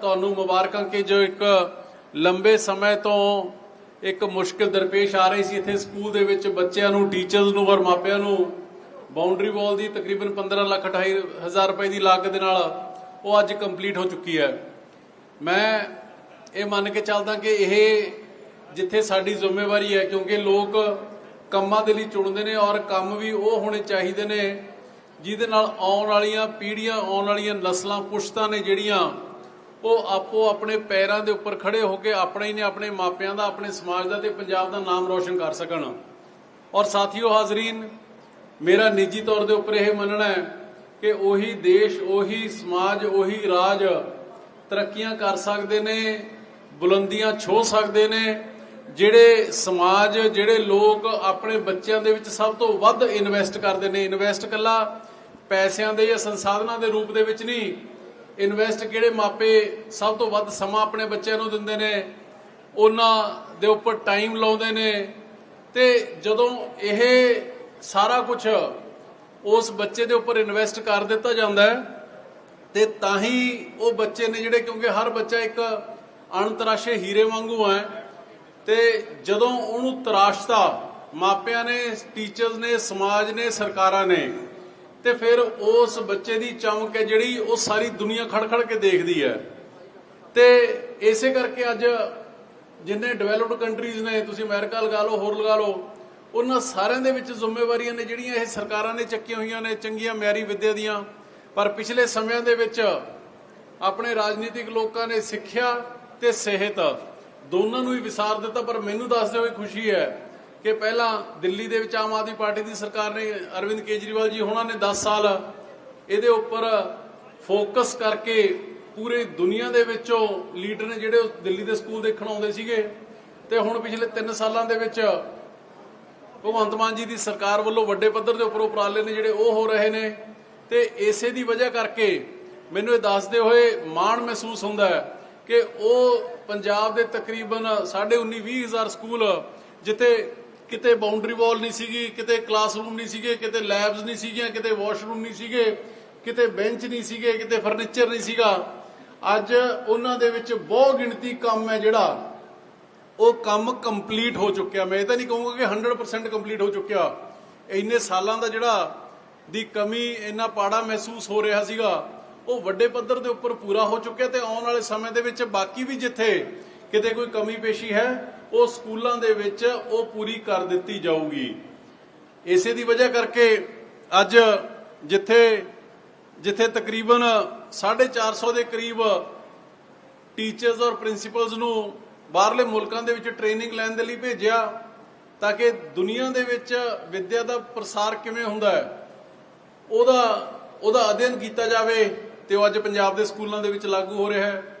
ਤੁਹਾਨੂੰ ਮੁਬਾਰਕਾਂ ਕਿ ਜੋ ਇੱਕ ਲੰਬੇ ਸਮੇਂ ਤੋਂ ਇੱਕ ਮੁਸ਼ਕਲ ਦਰਪੇਸ਼ ਆ ਰਹੀ ਸੀ, ਇੱਥੇ ਸਕੂਲ ਦੇ ਵਿੱਚ ਬੱਚਿਆਂ ਨੂੰ ਟੀਚਰਸ ਨੂੰ ਔਰ ਮਾਪਿਆਂ ਨੂੰ ਬਾਉਂਡਰੀ ਵਾਲ ਦੀ ਤਕਰੀਬਨ 15 ਲੱਖ 28 ਹਜ਼ਾਰ ਰੁਪਏ ਦੀ ਲਾਗਤ ਦੇ ਨਾਲ ਉਹ ਅੱਜ ਕੰਪਲੀਟ ਹੋ ਚੁੱਕੀ ਹੈ। ਮੈਂ ਇਹ ਮੰਨ ਕੇ ਚੱਲਦਾ ਕਿ ਇਹ ਜਿੱਥੇ ਸਾਡੀ ਜ਼ਿੰਮੇਵਾਰੀ ਹੈ, ਕਿਉਂਕਿ ਲੋਕ ਕੰਮਾਂ ਦੇ ਲਈ ਚੁਣਦੇ ਨੇ ਔਰ ਕੰਮ ਵੀ ਉਹ ਹੋਣੇ ਚਾਹੀਦੇ ਨੇ, ਜਿਹਦੇ ਨਾਲ ਆਉਣ ਵਾਲੀਆਂ ਪੀੜ੍ਹੀਆਂ, ਆਉਣ ਵਾਲੀਆਂ ਨਸਲਾਂ ਪੁਸ਼ਤਾਂ ਨੇ ਜਿਹੜੀਆਂ ਉਹ ਆਪੋ ਆਪਣੇ ਪੈਰਾਂ ਦੇ ਉੱਪਰ ਖੜੇ ਹੋ ਕੇ ਆਪਣੇ ਹੀ ਨੇ ਆਪਣੇ ਮਾਪਿਆਂ ਦਾ, ਆਪਣੇ ਸਮਾਜ ਦਾ ਤੇ ਪੰਜਾਬ ਦਾ ਨਾਮ ਰੌਸ਼ਨ ਕਰ ਸਕਣ। ਔਰ ਸਾਥੀਓ ਹਾਜ਼ਰੀਨ, ਮੇਰਾ ਨਿੱਜੀ ਤੌਰ ਦੇ ਉੱਪਰ ਇਹ ਮੰਨਣਾ ਹੈ ਕਿ ਉਹੀ ਦੇਸ਼, ਉਹੀ ਸਮਾਜ, ਉਹੀ ਰਾਜ ਤਰੱਕੀਆਂ ਕਰ ਸਕਦੇ ਨੇ, ਬੁਲੰਦੀਆਂ ਛੋ ਸਕਦੇ ਨੇ, ਜਿਹੜੇ ਸਮਾਜ, ਜਿਹੜੇ ਲੋਕ ਆਪਣੇ ਬੱਚਿਆਂ ਦੇ ਵਿੱਚ ਸਭ ਤੋਂ ਵੱਧ ਇਨਵੈਸਟ ਕਰਦੇ ਨੇ। ਇਨਵੈਸਟ ਕੱਲਾ ਪੈਸਿਆਂ ਦੇ ਜਾਂ ਸੰਸਾਧਨਾਂ ਦੇ ਰੂਪ ਦੇ ਵਿੱਚ ਨਹੀਂ ਇਨਵੈਸਟ ਕਿਹੜੇ ਮਾਪੇ ਸਭ ਤੋਂ ਵੱਧ ਸਮਾਂ ਆਪਣੇ ਬੱਚਿਆਂ ਨੂੰ ਦਿੰਦੇ ਨੇ, ਉਹਨਾਂ ਦੇ ਉੱਪਰ ਟਾਈਮ ਲਾਉਂਦੇ ਨੇ ਤੇ ਜਦੋਂ ਇਹ ਸਾਰਾ ਕੁਝ ਉਸ ਬੱਚੇ ਦੇ ਉੱਪਰ ਇਨਵੈਸਟ ਕਰ ਦਿੱਤਾ ਜਾਂਦਾ ਹੈ, ਤੇ ਤਾਂ ਹੀ ਉਹ ਬੱਚੇ ਨੇ ਜਿਹੜੇ, ਕਿਉਂਕਿ ਹਰ ਬੱਚਾ ਇੱਕ ਅਣਤਰਾਸ਼ੇ ਹੀਰੇ ਵਾਂਗੂ ਹੈ, ਤੇ ਜਦੋਂ ਉਹਨੂੰ ਤਰਾਸ਼ਤਾ, ਮਾਪਿਆਂ ਨੇ ਟੀਚਰਸ ਨੇ, ਸਮਾਜ ਨੇ, ਸਰਕਾਰਾਂ ਨੇ ਤੇ ਫਿਰ ਉਸ ਬੱਚੇ ਦੀ ਚਮਕ ਹੈ ਜਿਹੜੀ ਉਹ ਸਾਰੀ ਦੁਨੀਆ ਖੜ-ਖੜ ਕੇ ਦੇਖਦੀ ਹੈ। ਤੇ ਇਸੇ ਕਰਕੇ ਅੱਜ ਜਿੰਨੇ ਡਿਵੈਲਪਡ ਕੰਟਰੀਜ਼ ਨੇ, ਤੁਸੀਂ ਅਮਰੀਕਾ ਲਗਾ ਲਓ, ਹੋਰ ਲਗਾ ਲਓ, ਉਹਨਾਂ ਸਾਰਿਆਂ ਦੇ ਵਿੱਚ ਜ਼ਿੰਮੇਵਾਰੀਆਂ ਨੇ ਜਿਹੜੀਆਂ ਇਹ ਸਰਕਾਰਾਂ ਨੇ ਚੱਕੀਆਂ ਹੋਈਆਂ ਨੇ, ਚੰਗੀਆਂ ਮਿਆਰੀ ਵਿੱਦਿਆ ਦੀਆਂ। ਪਰ ਪਿਛਲੇ ਸਮਿਆਂ ਦੇ ਵਿੱਚ ਆਪਣੇ ਰਾਜਨੀਤਿਕ ਲੋਕਾਂ ਨੇ ਸਿੱਖਿਆ ਤੇ ਸਿਹਤ, ਦੋਨਾਂ ਨੂੰ ਹੀ ਵਿਸਾਰ ਦਿੱਤਾ, ਪਰ ਮੈਨੂੰ ਦੱਸਦੇ ਹੋਏ ਖੁਸ਼ੀ ਹੈ ਕਿ ਪਹਿਲਾਂ ਦਿੱਲੀ ਦੇ ਵਿੱਚ ਆਮ ਆਦਮੀ ਪਾਰਟੀ ਦੀ ਸਰਕਾਰ ਨੇ ਅਰਵਿੰਦ ਕੇਜਰੀਵਾਲ ਜੀ ਉਹਨਾਂ ਨੇ 10 ਸਾਲ, ਇਹਦੇ ਉੱਪਰ ਫੋਕਸ ਕਰਕੇ ਪੂਰੇ ਦੁਨੀਆ ਦੇ ਵਿੱਚੋਂ ਲੀਡਰ ਨੇ ਜਿਹੜੇ ਉਹ ਦਿੱਲੀ ਦੇ ਸਕੂਲ ਦੇਖਣ ਆਉਂਦੇ ਸੀਗੇ ਤੇ ਹੁਣ ਪਿਛਲੇ 3 ਸਾਲਾਂ ਦੇ ਵਿੱਚ ਭਗਵੰਤ ਮਾਨ ਜੀ ਦੀ ਸਰਕਾਰ ਵੱਲੋਂ ਵੱਡੇ ਪੱਧਰ ਦੇ ਉੱਪਰ ਉਪਰਾਲੇ ਨੇ ਜਿਹੜੇ ਉਹ ਹੋ ਰਹੇ ਨੇ ਤੇ ਇਸੇ ਦੀ ਵਜ੍ਹਾ ਕਰਕੇ ਮੈਨੂੰ ਇਹ ਦੱਸਦੇ ਹੋਏ ਮਾਣ ਮਹਿਸੂਸ ਹੁੰਦਾ ਹੈ ਕਿ ਉਹ ਪੰਜਾਬ ਦੇ ਤਕਰੀਬਨ 19.5 20000 ਸਕੂਲ ਜਿੱਥੇ ਕਿਤੇ ਬਾਉਂਡਰੀ ਵਾਲ ਨਹੀਂ ਸੀਗੀ, ਕਿਤੇ ਕਲਾਸਰੂਮ ਨਹੀਂ ਸੀਗੇ, ਕਿਤੇ ਲੈਬਸ ਨਹੀਂ ਸੀਗੀਆਂ, ਕਿਤੇ ਵਾਸ਼ਰੂਮ ਨਹੀਂ ਸੀਗੇ, ਕਿਤੇ ਬੈਂਚ ਨਹੀਂ ਸੀਗੇ, ਕਿਤੇ ਫਰਨੀਚਰ ਨਹੀਂ ਸੀਗਾ। ਅੱਜ ਉਹਨਾਂ ਦੇ ਵਿੱਚ ਬਹੁ ਗਿਣਤੀ ਕੰਮ ਹੈ ਜਿਹੜਾ, ਉਹ ਕੰਮ ਕੰਪਲੀਟ ਹੋ ਚੁੱਕਿਆ। ਮੈਂ ਇਹ ਤਾਂ ਨਹੀਂ ਕਹੂੰਗਾ ਕਿ 100% ਕੰਪਲੀਟ ਹੋ ਚੁੱਕਿਆ। ਇੰਨੇ ਸਾਲਾਂ ਦਾ ਜਿਹੜਾ ਦੀ ਕਮੀ, ਇੰਨਾ ਪਾੜਾ ਮਹਿਸੂਸ ਹੋ ਰਿਹਾ ਸੀਗਾ, ਉਹ ਵੱਡੇ ਪੱਧਰ ਦੇ ਉੱਪਰ ਪੂਰਾ ਹੋ ਚੁੱਕਿਆ ਤੇ ਆਉਣ ਵਾਲੇ ਸਮੇਂ ਦੇ ਵਿੱਚ ਬਾਕੀ ਵੀ ਜਿੱਥੇ ਕਿਤੇ ਕੋਈ ਕਮੀ ਪੇਸ਼ੀ ਹੈ ਉਹ ਸਕੂਲਾਂ ਦੇ ਵਿੱਚ ਉਹ ਪੂਰੀ ਕਰ ਦਿੱਤੀ ਜਾਊਗੀ। ਇਸੇ ਦੀ ਵਜ੍ਹਾ ਕਰਕੇ ਅੱਜ ਜਿੱਥੇ ਜਿੱਥੇ ਤਕਰੀਬਨ 450 ਦੇ ਕਰੀਬ ਟੀਚਰਸ ਔਰ ਪ੍ਰਿੰਸੀਪਲਸ ਨੂੰ ਬਾਹਰਲੇ ਮੁਲਕਾਂ ਦੇ ਵਿੱਚ ਟ੍ਰੇਨਿੰਗ ਲੈਣ ਦੇ ਲਈ ਭੇਜਿਆ ਤਾਂ ਕਿ ਦੁਨੀਆ ਦੇ ਵਿੱਚ ਵਿੱਦਿਆ ਦਾ ਪ੍ਰਸਾਰ ਕਿਵੇਂ ਹੁੰਦਾ ਹੈ, ਉਹਦਾ ਉਹਦਾ ਅਧਿਐਨ ਕੀਤਾ ਜਾਵੇ ਤੇ ਉਹ ਅੱਜ ਪੰਜਾਬ ਦੇ ਸਕੂਲਾਂ ਦੇ ਵਿੱਚ ਲਾਗੂ ਹੋ ਰਿਹਾ ਹੈ।